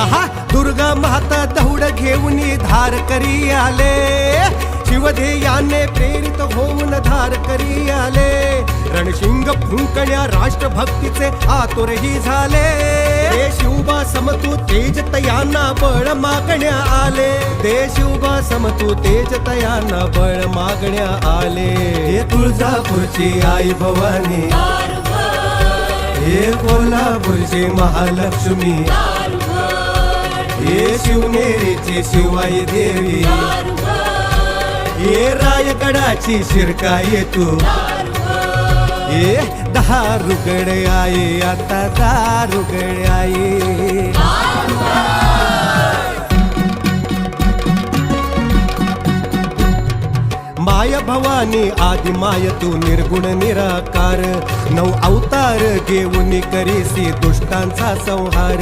आहा दुर्गा माता दौड घेऊन धार करी आले. शिवधेयाने प्रेरित होऊन धार करी आले. रणशिंग फुंकण्या राष्ट्रभक्तीचे आतुरही झाले. उभा समतू तेज तयांना बळ मागण्या आले. देश उभा समतू तेज तयांना बळ मागण्या आले. हे तुळजापूरची आई भवानी. हे कोल्हापूरची महालक्ष्मी. हे शिवनेरीची शिवाई देवी. हे रायगडाची शिरकाई तू. हे दारुगड आई आता दारुगड आई. माय भवानी आदि माय तू निर्गुण निराकार. नऊ अवतार घेऊन करीसी दुष्टांचा संहार.